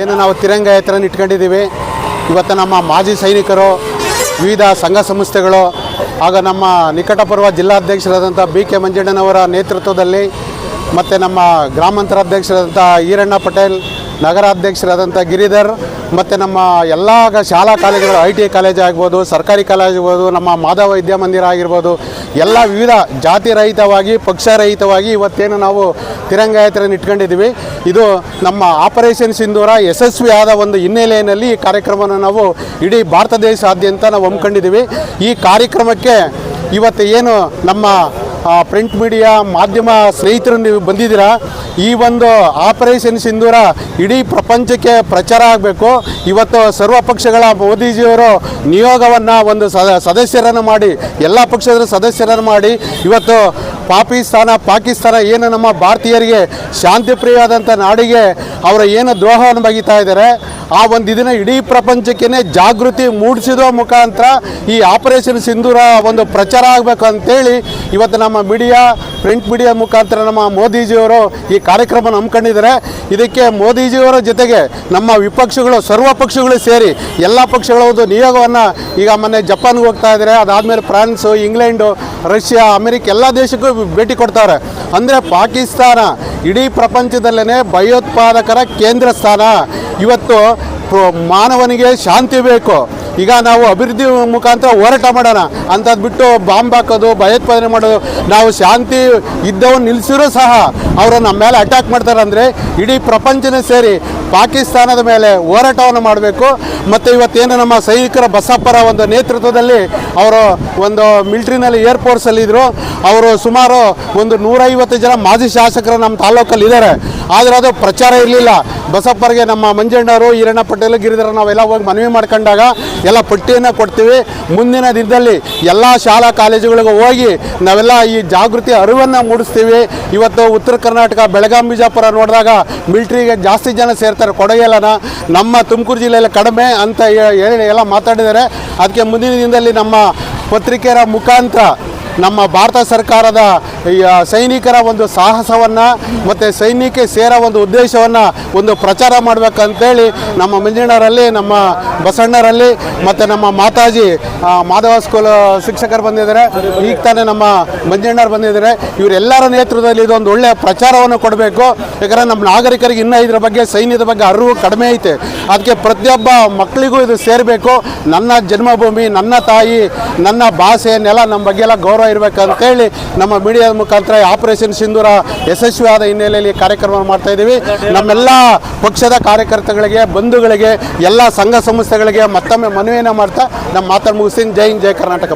ಏನು ನಾವು ತಿರಂಗ ಎತ್ತರ ಇಟ್ಕೊಂಡಿದ್ದೀವಿ. ಇವತ್ತು ನಮ್ಮ ಮಾಜಿ ಸೈನಿಕರು, ವಿವಿಧ ಸಂಘ ಸಂಸ್ಥೆಗಳು ಆಗ ನಮ್ಮ ನಿಕಟಪೂರ್ವ ಜಿಲ್ಲಾಧ್ಯಕ್ಷರಾದಂಥ ಬಿ ಕೆ ಮಂಜಣ್ಣನವರ ನೇತೃತ್ವದಲ್ಲಿ ಮತ್ತು ನಮ್ಮ ಗ್ರಾಮಾಂತರ ಅಧ್ಯಕ್ಷರಾದಂಥ ಈರಣ್ಣ ಪಟೇಲ್, ನಗರಾಧ್ಯಕ್ಷರಾದಂಥ ಗಿರಿಧರ್ ಮತ್ತು ನಮ್ಮ ಎಲ್ಲ ಶಾಲಾ ಕಾಲೇಜುಗಳು, ಐ ಟಿ ಕಾಲೇಜ್ ಆಗ್ಬೋದು, ಸರ್ಕಾರಿ ಕಾಲೇಜ್ ಆಗ್ಬೋದು, ನಮ್ಮ ಮಾಧವ ವಿದ್ಯಾಮಂದಿರ ಆಗಿರ್ಬೋದು, ಎಲ್ಲ ವಿವಿಧ ಜಾತಿ ರಹಿತವಾಗಿ ಪಕ್ಷ ರಹಿತವಾಗಿ ಇವತ್ತೇನು ನಾವು ತಿರಂಗ ಯಾತ್ರೆಯನ್ನು ಇಟ್ಕೊಂಡಿದ್ದೀವಿ. ಇದು ನಮ್ಮ ಆಪರೇಷನ್ ಸಿಂಧೂರ ಯಶಸ್ವಿಯಾದ ಒಂದು ಹಿನ್ನೆಲೆಯಲ್ಲಿ ಈ ಕಾರ್ಯಕ್ರಮವನ್ನು ನಾವು ಇಡೀ ಭಾರತ ದೇಶಾದ್ಯಂತ ನಾವು ಹಮ್ಮಿಕೊಂಡಿದ್ದೀವಿ. ಈ ಕಾರ್ಯಕ್ರಮಕ್ಕೆ ಇವತ್ತು ಏನು ನಮ್ಮ ಪ್ರಿಂಟ್ ಮೀಡಿಯಾ ಮಾಧ್ಯಮ ಸ್ನೇಹಿತರು ನೀವು ಬಂದಿದ್ದೀರಾ? ಈ ಒಂದು ಆಪರೇಷನ್ ಸಿಂಧೂರ ಇಡೀ ಪ್ರಪಂಚಕ್ಕೆ ಪ್ರಚಾರ ಆಗಬೇಕು. ಇವತ್ತು ಸರ್ವ ಪಕ್ಷಗಳ ಮೋದಿಜಿಯವರು ನಿಯೋಗವನ್ನು ಒಂದು ಸದ, ಸದಸ್ಯರನ್ನು ಮಾಡಿ, ಎಲ್ಲ ಪಕ್ಷದ ಸದಸ್ಯರನ್ನು ಮಾಡಿ, ಇವತ್ತು ಪಾಕಿಸ್ತಾನ ಪಾಕಿಸ್ತಾನ ಏನು ನಮ್ಮ ಭಾರತೀಯರಿಗೆ ಶಾಂತಿಪ್ರಿಯವಾದಂಥ ನಾಡಿಗೆ ಅವರ ಏನು ದ್ರೋಹವನ್ನು ಬಗೀತಾ ಇದ್ದಾರೆ, ಆ ಒಂದು ಇದನ್ನ ಇಡೀ ಪ್ರಪಂಚಕ್ಕೇನೆ ಜಾಗೃತಿ ಮೂಡಿಸಿದ ಮುಖಾಂತರ ಈ ಆಪರೇಷನ್ ಸಿಂಧೂರ ಒಂದು ಪ್ರಚಾರ ಆಗಬೇಕು ಅಂತೇಳಿ ಇವತ್ತು ನಮ್ಮ ಮೀಡಿಯಾ ಪ್ರಿಂಟ್ ಮೀಡಿಯಾ ಮುಖಾಂತರ ನಮ್ಮ ಮೋದಿಜಿಯವರು ಈ ಕಾರ್ಯಕ್ರಮ ಹಮ್ಮಿಕೊಂಡಿದ್ದಾರೆ. ಇದಕ್ಕೆ ಮೋದಿಜಿಯವರ ಜೊತೆಗೆ ನಮ್ಮ ವಿಪಕ್ಷಗಳು, ಸರ್ವ ಪಕ್ಷಗಳು ಸೇರಿ ಎಲ್ಲ ಪಕ್ಷಗಳ ಒಂದು ನಿಯೋಗವನ್ನು ಈಗ ಮೊನ್ನೆ ಜಪಾನ್ಗೆ ಹೋಗ್ತಾ ಇದ್ದಾರೆ. ಅದಾದಮೇಲೆ ಫ್ರಾನ್ಸು, ಇಂಗ್ಲೆಂಡು, ರಷ್ಯಾ, ಅಮೆರಿಕ ಎಲ್ಲ ದೇಶಕ್ಕೂ ಭೇಟಿ ಕೊಡ್ತಾರೆ. ಅಂದರೆ ಪಾಕಿಸ್ತಾನ ಇಡೀ ಪ್ರಪಂಚದಲ್ಲೇ ಭಯೋತ್ಪಾದಕರ ಕೇಂದ್ರ ಸ್ಥಾನ ಇವತ್ತು ಮಾನವನಿಗೆ ಶಾಂತಿ ಬೇಕು. ಈಗ ನಾವು ಅಭಿವೃದ್ಧಿ ಮುಖಾಂತರ ಹೋರಾಟ ಮಾಡೋಣ ಅಂಥದ್ದು ಬಿಟ್ಟು ಬಾಂಬ್ ಹಾಕೋದು, ಭಯೋತ್ಪಾದನೆ ಮಾಡೋದು, ನಾವು ಶಾಂತಿ ಇದ್ದವನು ನಿಲ್ಸಿರೋ ಸಹ ಅವರು ನಮ್ಮ ಮೇಲೆ ಅಟ್ಯಾಕ್ ಮಾಡ್ತಾರೆ ಅಂದರೆ ಇಡೀ ಪ್ರಪಂಚನೇ ಸೇರಿ ಪಾಕಿಸ್ತಾನದ ಮೇಲೆ ಹೋರಾಟವನ್ನು ಮಾಡಬೇಕು. ಮತ್ತು ಇವತ್ತೇನು ನಮ್ಮ ಸೈನಿಕರ ಬಸಪ್ಪರ ಒಂದು ನೇತೃತ್ವದಲ್ಲಿ ಅವರು ಒಂದು ಮಿಲ್ಟ್ರಿನಲ್ಲಿ ಏರ್ಫೋರ್ಸಲ್ಲಿ ಇದ್ದರು ಅವರು ಸುಮಾರು ಒಂದು ನೂರೈವತ್ತು ಜನ ಮಾಜಿ ಶಾಸಕರು ನಮ್ಮ ತಾಲೂಕಲ್ಲಿ ಇದ್ದಾರೆ. ಆದರೆ ಅದು ಪ್ರಚಾರ ಇರಲಿಲ್ಲ. ಬಸಪ್ಪರಿಗೆ ನಮ್ಮ ಮಂಜಣ್ಣವರು ಈರಣ್ಣ ಪಟೇಲ್ ಗಿರಿಧರ ನಾವೆಲ್ಲ ಹೋಗಿ ಮನವಿ ಮಾಡ್ಕೊಂಡಾಗ ಎಲ್ಲ ಪಟ್ಟಿಯನ್ನು ಕೊಡ್ತೀವಿ. ಮುಂದಿನ ದಿನದಲ್ಲಿ ಎಲ್ಲ ಶಾಲಾ ಕಾಲೇಜುಗಳಿಗೂ ಹೋಗಿ ನಾವೆಲ್ಲ ಈ ಜಾಗೃತಿ ಅರಿವನ್ನು ಮೂಡಿಸ್ತೀವಿ. ಇವತ್ತು ಉತ್ತರ ಕರ್ನಾಟಕ, ಬೆಳಗಾಂ, ಬಿಜಾಪುರ ನೋಡಿದಾಗ ಮಿಲ್ಟ್ರಿಗೆ ಜಾಸ್ತಿ ಜನ ಸೇರ್ತಾರೆ. ಕೊಡಗೆಲ್ಲನ ನಮ್ಮ ತುಮಕೂರು ಜಿಲ್ಲೆಯಲ್ಲಿ ಕಡಿಮೆ ಅಂತ ಹೇಳಿ ಎಲ್ಲ ಮಾತಾಡಿದ್ದಾರೆ. ಅದಕ್ಕೆ ಮುಂದಿನ ದಿನದಲ್ಲಿ ನಮ್ಮ ಪತ್ರಿಕೆಯರ ಮುಖಾಂತರ ನಮ್ಮ ಭಾರತ ಸರ್ಕಾರದ ಸೈನಿಕರ ಒಂದು ಸಾಹಸವನ್ನು ಮತ್ತು ಸೈನಿಕ ಸೇರ ಒಂದು ಉದ್ದೇಶವನ್ನು ಒಂದು ಪ್ರಚಾರ ಮಾಡಬೇಕಂತೇಳಿ ನಮ್ಮ ಮಂಜಣ್ಣರಲ್ಲಿ, ನಮ್ಮ ಬಸಣ್ಣರಲ್ಲಿ ಮತ್ತು ನಮ್ಮ ಮಾತಾಜಿ ಮಾಧವ ಸ್ಕೂಲ್ ಶಿಕ್ಷಕರು ಬಂದಿದ್ದಾರೆ. ಈಗ ತಾನೇ ನಮ್ಮ ಮಂಜಣ್ಣರು ಬಂದಿದ್ದಾರೆ. ಇವರೆಲ್ಲರ ನೇತೃತ್ವದಲ್ಲಿ ಇದೊಂದು ಒಳ್ಳೆಯ ಪ್ರಚಾರವನ್ನು ಕೊಡಬೇಕು. ಯಾಕಂದರೆ ನಮ್ಮ ನಾಗರಿಕರಿಗೆ ಇನ್ನೂ ಇದ್ರ ಬಗ್ಗೆ, ಸೈನ್ಯದ ಬಗ್ಗೆ ಅರಿವು ಕಡಿಮೆ ಐತೆ. ಅದಕ್ಕೆ ಪ್ರತಿಯೊಬ್ಬ ಮಕ್ಕಳಿಗೂ ಇದು ಸೇರಬೇಕು. ನನ್ನ ಜನ್ಮಭೂಮಿ, ನನ್ನ ತಾಯಿ, ನನ್ನ ಭಾಷೆ, ನೆಲ ನಮ್ಮ ಬಗ್ಗೆ ಎಲ್ಲ ಗೌರವ ಇರಬೇಕಂತೇಳಿ ನಮ್ಮ ಮೀಡಿಯಾದ ಮುಖಾಂತರ ಆಪರೇಷನ್ ಸಿಂಧೂರ ಯಶಸ್ವಿಯಾದ ಹಿನ್ನೆಲೆಯಲ್ಲಿ ಕಾರ್ಯಕ್ರಮ ಮಾಡ್ತಾ ಇದ್ದೀವಿ. ನಮ್ಮೆಲ್ಲ ಪಕ್ಷದ ಕಾರ್ಯಕರ್ತಗಳಿಗೆ, ಬಂಧುಗಳಿಗೆ, ಎಲ್ಲ ಸಂಘ ಸಂಸ್ಥೆಗಳಿಗೆ ಮತ್ತೊಮ್ಮೆ ಮನವಿಯನ್ನು ಮಾಡ್ತಾ ನಮ್ಮ ಮಾತನ್ನು ಮುಗಿಸ್ತೀನಿ. ಜೈ ಹಿಂದ್, ಜೈ ಕರ್ನಾಟಕ